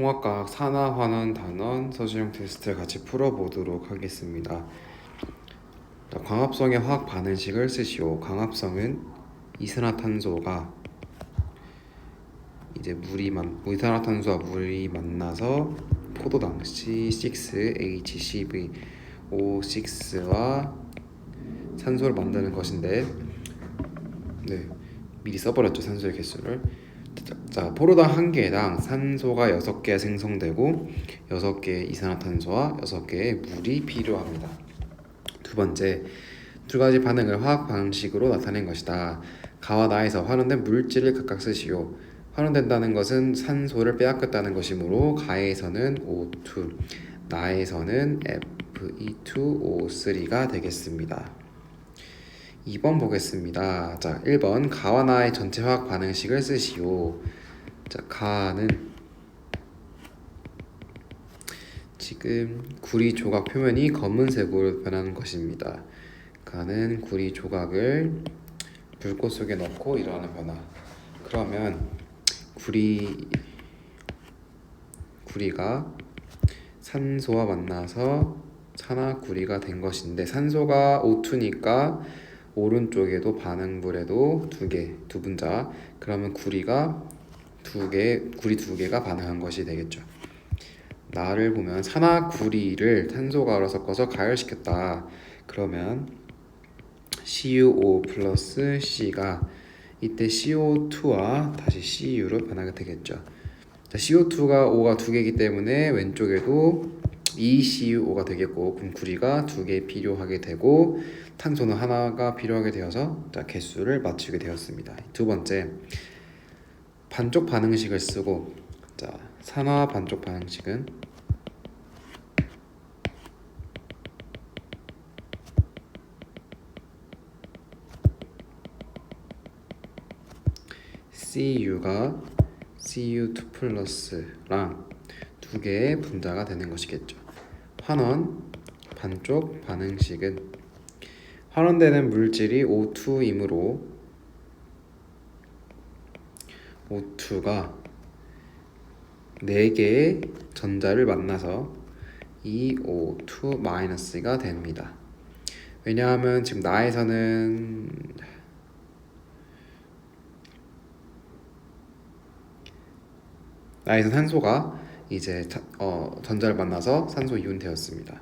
통합과학 산화 환원 단원 서술형 테스트를 같이 풀어보도록 하겠습니다. 자, 광합성의 화학 반응식을 쓰시오. 광합성은 이산화탄소가 이제 물이 만 이산화탄소와 물이 만나서 포도당 C6H12O6와 산소를 만드는 것인데 네 미리 써버렸죠 산소의 개수를 자, 자 포도당 한 개당 산소가 6개 생성되고 6개의 이산화탄소와 6개의 물이 필요합니다. 두 번째 두 가지 반응을 화학 방식으로 나타낸 것이다. 가와 나에서 환원된 물질을 각각 쓰시오. 환원된다는 것은 산소를 빼앗겼다는 것이므로 가에서는 O2 나에서는 Fe2O3가 되겠습니다 2번 보겠습니다. 자, 1번 가와 나의 전체 화학 반응식을 쓰시오. 자, 가는 지금 구리 조각 표면이 검은색으로 변하는 것입니다. 가는 구리 조각을 불꽃 속에 넣고 일어나는 변화. 그러면 구리 구리가 산소와 만나서 산화 구리가 된 것인데 산소가 O2니까 오른쪽에도 반응물에도 두 개, 두 분자. 그러면 구리가 두 개, 구리 두 개가 반응한 것이 되겠죠. 나를 보면 산화구리를 탄소가로 섞어서 가열시켰다. 그러면 CuO 플러스 C가 이때 CO2와 다시 CU로 변하게 되겠죠. 자, CO2가 O가 두 개이기 때문에 왼쪽에도 2CuO가 되겠고 그럼 구리가 두 개 필요하게 되고 탄소는 하나가 필요하게 되어서 자, 개수를 맞추게 되었습니다. 두 번째 반쪽 반응식을 쓰고 자, 산화 반쪽 반응식은 CU가 CU2 플러스랑 두 개의 분자가 되는 것이겠죠. 환원 반쪽 반응식은 환원되는 물질이 O2이므로 O2가 4개의 전자를 만나서 이 O2-가 됩니다. 왜냐하면 지금 나에서는 나에서 산소가 이제 어, 전자를 만나서 산소 이온 되었습니다.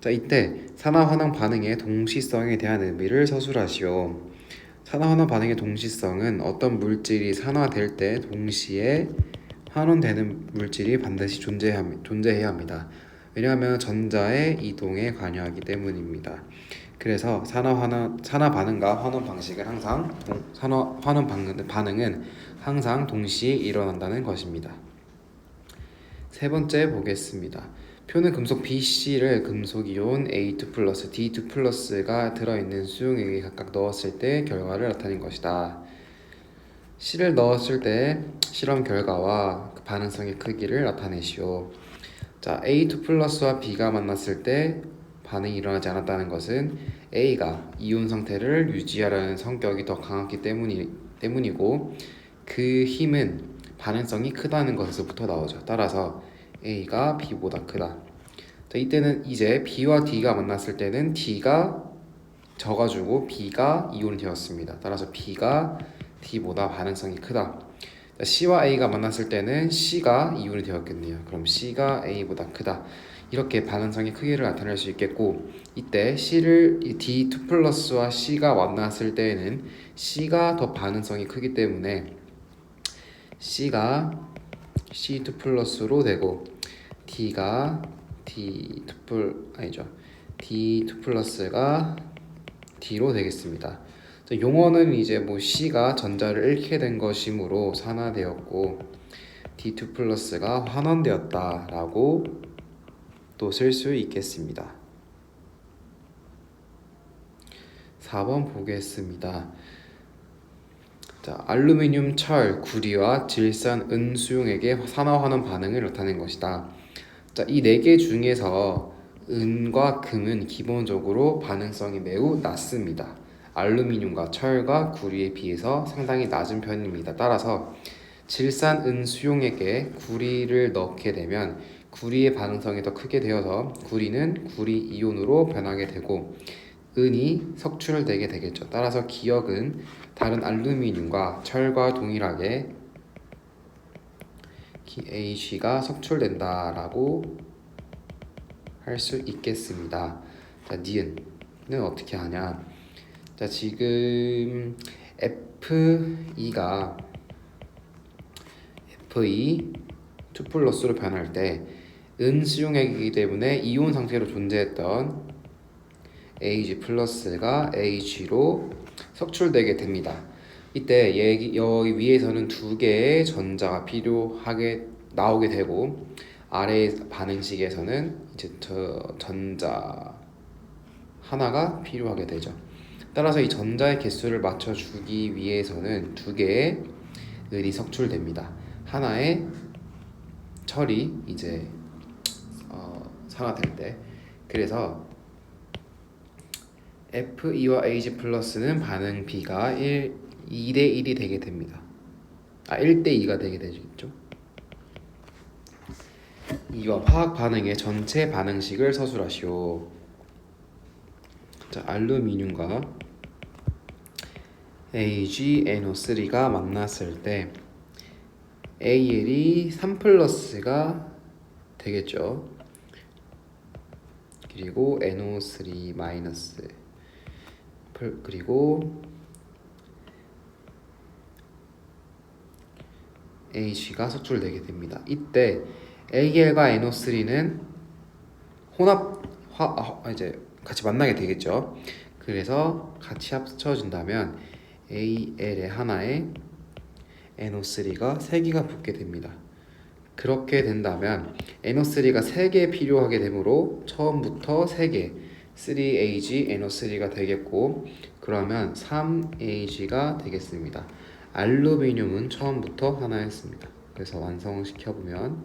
자 이때 산화환원 반응의 동시성에 대한 의미를 서술하시오. 산화환원 반응의 동시성은 어떤 물질이 산화될 때 동시에 환원되는 물질이 반드시 존재해야 합니다. 왜냐하면 전자의 이동에 관여하기 때문입니다. 그래서 산화 환원 산화 반응과 환원 방식은 항상 산화 환원 반응은 항상 동시에 일어난다는 것입니다. 세 번째 보겠습니다. 표는 금속 BC를 금속 이온 A2 플러스 D2 플러스가 들어있는 수용액에 각각 넣었을 때 결과를 나타낸 것이다. C를 넣었을 때 실험 결과와 그 반응성의 크기를 나타내시오. 자, A2 플러스와 B가 만났을 때 반응이 일어나지 않았다는 것은 A가 이온 상태를 유지하려는 성격이 더 강했기 때문이, 때문이고 그 힘은 반응성이 크다는 것에서부터 나오죠. 따라서 A가 B보다 크다. 자, 이때는 이제 B와 D가 만났을 때는 D가 져가지고 B가 이온이 되었습니다. 따라서 B가 D보다 반응성이 크다. 자, C와 A가 만났을 때는 C가 이온이 되었겠네요. 그럼 C가 A보다 크다. 이렇게 반응성의 크기를 나타낼 수 있겠고 이때 C를 D2 플러스와 C가 만났을 때에는 C가 더 반응성이 크기 때문에 C가 C2 플러스로 되고 D가 D2 플 아니죠 D2 플러스가 D로 되겠습니다. 용어는 이제 뭐 C가 전자를 잃게 된 것이므로 산화되었고 D2 플러스가 환원되었다라고 또 쓸 수 있겠습니다. 4번 보겠습니다. 자, 알루미늄, 철, 구리와 질산, 은, 수용액의 산화환원 반응을 나타낸 것이다. 자, 이 네 개 중에서 은과 금은 기본적으로 반응성이 매우 낮습니다. 알루미늄과 철과 구리에 비해서 상당히 낮은 편입니다. 따라서 질산 은 수용액에 구리를 넣게 되면 구리의 반응성이 더 크게 되어서 구리는 구리 이온으로 변하게 되고 은이 석출되게 되겠죠. 따라서 기억은 다른 알루미늄과 철과 동일하게 H가 석출된다라고 할 수 있겠습니다. 자, 니은은 어떻게 하냐? 자, 지금 F2가 F2 2 플러스로 변할 때 은 수용액이기 때문에 이온 상태로 존재했던 Ag 플러스가 H로 석출되게 됩니다. 이때 얘기, 여기 위에서는 두 개의 전자가 필요하게 나오게 되고 아래 반응식에서는 이제 저 전자 하나가 필요하게 되죠. 따라서 이 전자의 개수를 맞춰주기 위해서는 두 개의 을이 석출됩니다. 하나의 철이 이제 어, 산화될 때 그래서 F2와 Ag 플러스는 반응 B가 1, 2대 1이 되게 됩니다. 아 1대 2가 되게 되겠죠. 이와 화학 반응의 전체 반응식을 서술하시오. 자, 알루미늄과 AgNO3가 만났을 때 AL이 3 플러스가 되겠죠. 그리고 NO3 마이너스 그리고 H가 석출되게 됩니다. 이때 AL과 NO3는 혼합 화 아, 이제 같이 만나게 되겠죠. 그래서 같이 합쳐진다면 AL의 하나에 NO3가 3개가 붙게 됩니다. 그렇게 된다면 NO3가 3개 필요하게 되므로 처음부터 3개 3AG NO3가 되겠고 그러면 3AG가 되겠습니다. 알루미늄은 처음부터 하나였습니다. 그래서 완성시켜 보면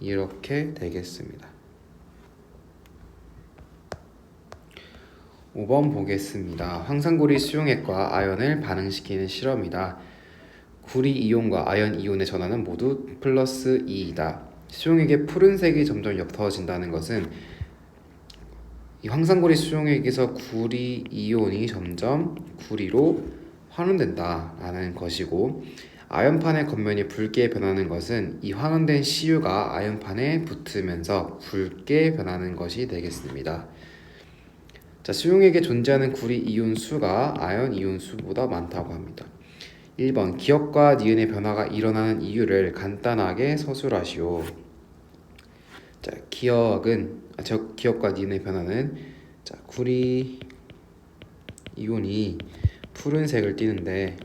이렇게 되겠습니다. 5번 보겠습니다. 황산고리 수용액과 아연을 반응시키는 실험이다. 구리 이온과 아연 이온의 전하는 모두 플러스 2이다. 수용액의 푸른색이 점점 옅어진다는 것은 이 황산고리 수용액에서 구리 이온이 점점 구리로 환원된다라는 것이고 아연판의 겉면이 붉게 변하는 것은 이 환원된 CU가 아연판에 붙으면서 붉게 변하는 것이 되겠습니다. 자, 수용액에 존재하는 구리 이온 수가 아연 이온 수보다 많다고 합니다. 1번 기억과 니은의 변화가 일어나는 이유를 간단하게 서술하시오. 자, 기억은 아, 저 기억과 니은의 변화는 자, 구리 이온이 푸른색을 띠는데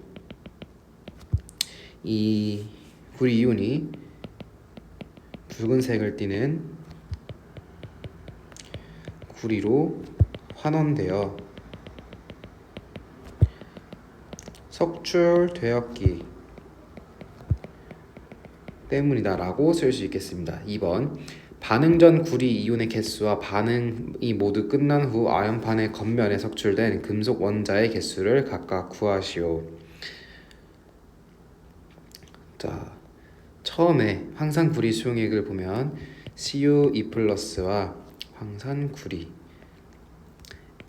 이 구리 이온이 붉은색을 띠는 구리로 환원되어 석출되었기 때문이다 라고 쓸 수 있겠습니다. 2번 반응 전 구리 이온의 개수와 반응이 모두 끝난 후 아연판의 겉면에 석출된 금속 원자의 개수를 각각 구하시오. 자, 처음에 황산 구리 수용액을 보면 CU2+와 황산 구리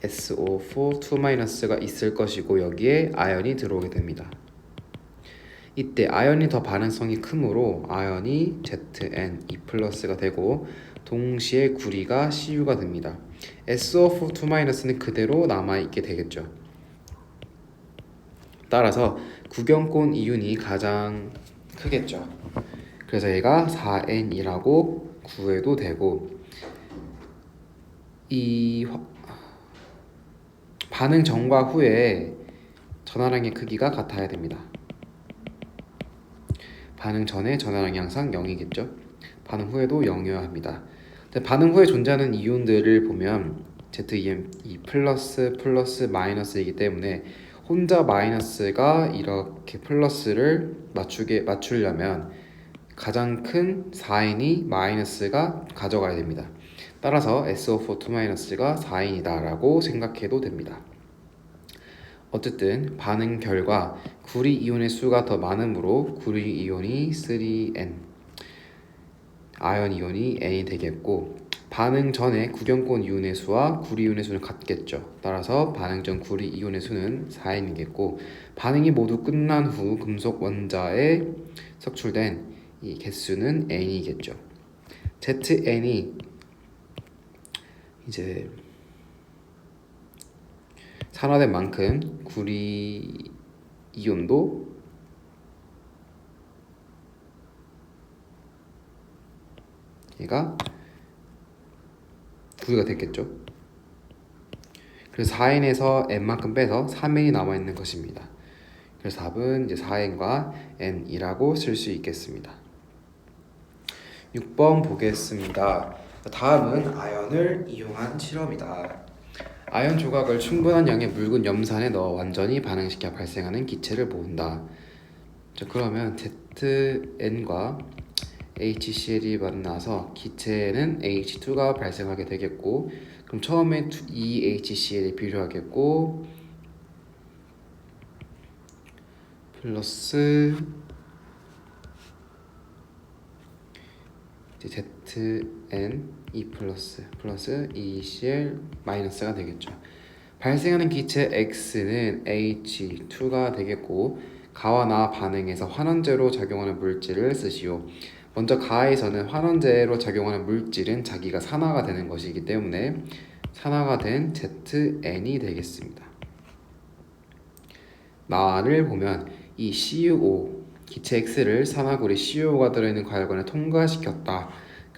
SO4 2-가 있을 것이고 여기에 아연이 들어오게 됩니다. 이때 아연이 더 반응성이 크므로 아연이 ZN2+가 되고 동시에 구리가 CU가 됩니다. SO4 2-는 그대로 남아있게 되겠죠. 따라서 구경권 이윤이 가장 크겠죠. 그래서 얘가 4N이라고 구해도 되고 이 반응 전과 후에 전화량의 크기가 같아야 됩니다. 반응 전에 전화량이 항상 0이겠죠. 반응 후에도 0이어야 합니다. 반응 후에 존재하는 이온들을 보면 ZEM2 플러스 플러스 마이너스이기 때문에 혼자 마이너스가 이렇게 플러스를 맞추게 맞추려면 가장 큰 4인이 마이너스가 가져가야 됩니다. 따라서 SO4 2-가 4인이다라고 생각해도 됩니다. 어쨌든 반응 결과 구리 이온의 수가 더 많으므로 구리 이온이 3N, 아연 이온이 N이 되겠고 반응 전에 구경권 이온의 수와 구리 이온의 수는 같겠죠. 따라서 반응 전 구리 이온의 수는 4N이겠고 반응이 모두 끝난 후 금속 원자에 석출된 이 개수는 N이겠죠. ZN이 이제 산화된 만큼 구리 이온도 얘가 구리가 됐겠죠. 그래서 4n에서 n만큼 빼서 3n이 남아 있는 것입니다. 그래서 답은 이제 4n과 n이라고 쓸 수 있겠습니다. 6번 보겠습니다. 다음은 아연을 이용한 실험이다. 아연 조각을 충분한 양의 묽은 염산에 넣어 완전히 반응시켜 발생하는 기체를 모은다. 자, 그러면 ZN과 HCl이 만나서 기체에는 H2가 발생하게 되겠고 그럼 처음에 2HCl이 필요하겠고 플러스 이제 ZN E 플러스 플러스 ECl 마이너스가 되겠죠. 발생하는 기체 X는 H2가 되겠고 가와 나 반응에서 환원제로 작용하는 물질을 쓰시오. 먼저 가에서는 환원제로 작용하는 물질은 자기가 산화가 되는 것이기 때문에 산화가 된 ZN이 되겠습니다. 나를 보면 이 CuO 기체 X를 산화구리 CuO가 들어있는 과열관에 통과시켰다.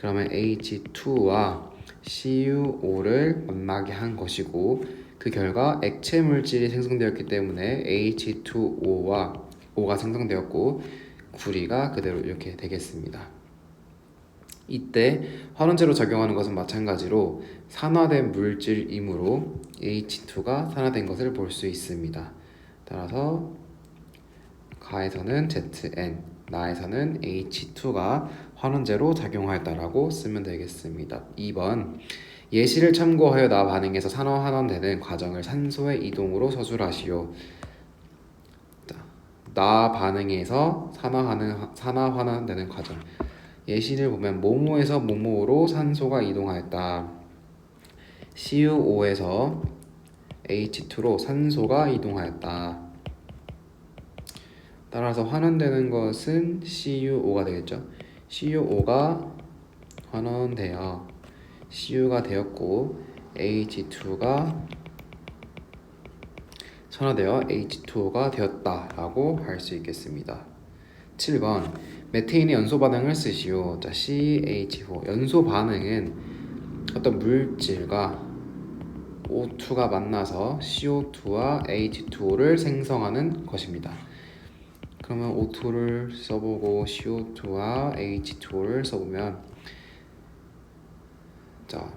그러면 H2와 CuO를 만나게 한 것이고 그 결과 액체 물질이 생성되었기 때문에 H2O와 O가 생성되었고 구리가 그대로 이렇게 되겠습니다. 이때 환원제로 작용하는 것은 마찬가지로 산화된 물질이므로 H2가 산화된 것을 볼 수 있습니다. 따라서 가에서는 ZN, 나에서는 H2가 환원제로 작용하였다라고 쓰면 되겠습니다. 2번 예시를 참고하여 나 반응에서 산화 환원되는 과정을 산소의 이동으로 서술하시오. 자, 나 반응에서 산화하는 산화 환원되는 과정. 예시를 보면 모모에서 모모로 산소가 이동하였다. CuO에서 H2로 산소가 이동하였다. 따라서 환원되는 것은 CuO가 되겠죠. CuO가 환원되어 CU가 되었고 H2가 산화되어 H2O가 되었다라고 할 수 있겠습니다. 7번 메테인의 연소 반응을 쓰시오. 자, CH4 연소 반응은 어떤 물질과 O2가 만나서 CO2와 H2O를 생성하는 것입니다. 그러면 O2를 써보고 CO2와 H2O를 써보면 자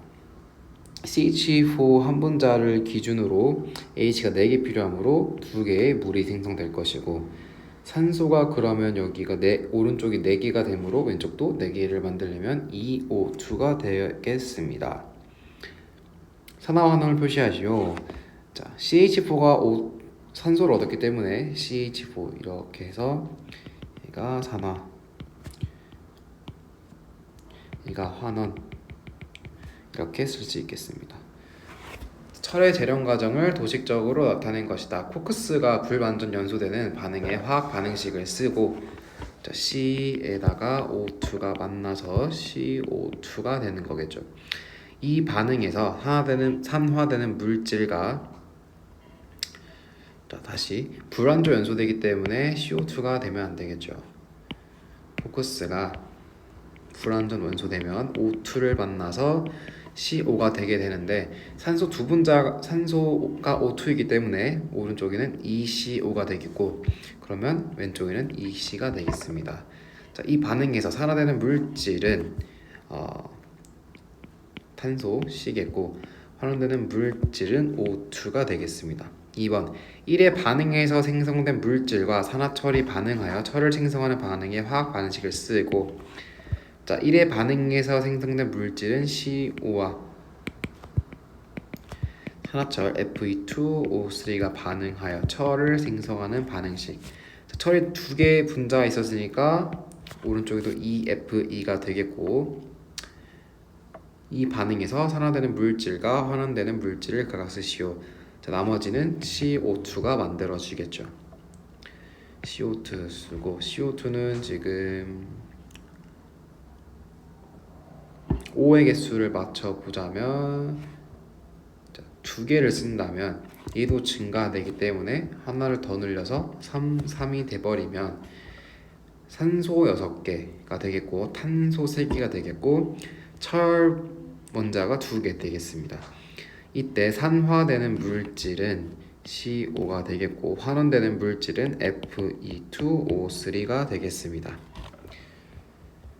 CH4 한 분자를 기준으로 H가 4개 필요하므로 2개의 물이 생성될 것이고 산소가 그러면 여기가 네, 오른쪽이 4개가 되므로 왼쪽도 4개를 만들려면 EO2가 되겠습니다. 산화 환원을 표시하시오. 자, CH4가 O, 산소를 얻었기 때문에 CH4 이렇게 해서 얘가 산화 얘가 환원 이렇게 쓸 수 있겠습니다. 철의 재련 과정을 도식적으로 나타낸 것이다. 코크스가 불완전 연소되는 반응의 화학 반응식을 쓰고 자, C에다가 O2가 만나서 CO2가 되는 거겠죠. 이 반응에서 산화되는, 산화되는 물질과 자, 다시 불완전 연소되기 때문에 CO2가 되면 안 되겠죠. 포커스가 불완전 원소되면 O2를 만나서 CO가 되게 되는데 산소 두 분자 산소가 O2이기 때문에 오른쪽에는 ECO가 되겠고 그러면 왼쪽에는 EC가 되겠습니다. 자, 이 반응에서 산화되는 물질은 어, 탄소 C겠고 환원되는 물질은 O2가 되겠습니다. 2번 1의 반응에서 생성된 물질과 산화철이 반응하여 철을 생성하는 반응의 화학 반응식을 쓰고 자, 1의 반응에서 생성된 물질은 CO와 산화철 Fe2O3가 반응하여 철을 생성하는 반응식. 자, 철이 두 개의 분자가 있었으니까 오른쪽에도 EFE가 되겠고 이 반응에서 산화되는 물질과 환원되는 물질을 각각 쓰시오. 자, 나머지는 CO2가 만들어 주겠죠. CO2 쓰고 CO2는 지금 5의 개수를 맞춰 보자면 자, 두 개를 쓴다면 얘도 증가되기 때문에 하나를 더 늘려서 3, 3이 돼버리면 산소 6개가 되겠고 탄소 3개가 되겠고 철 원자가 2개 되겠습니다. 이때 산화되는 물질은 CO5가 되겠고 환원되는 물질은 Fe2O3가 되겠습니다.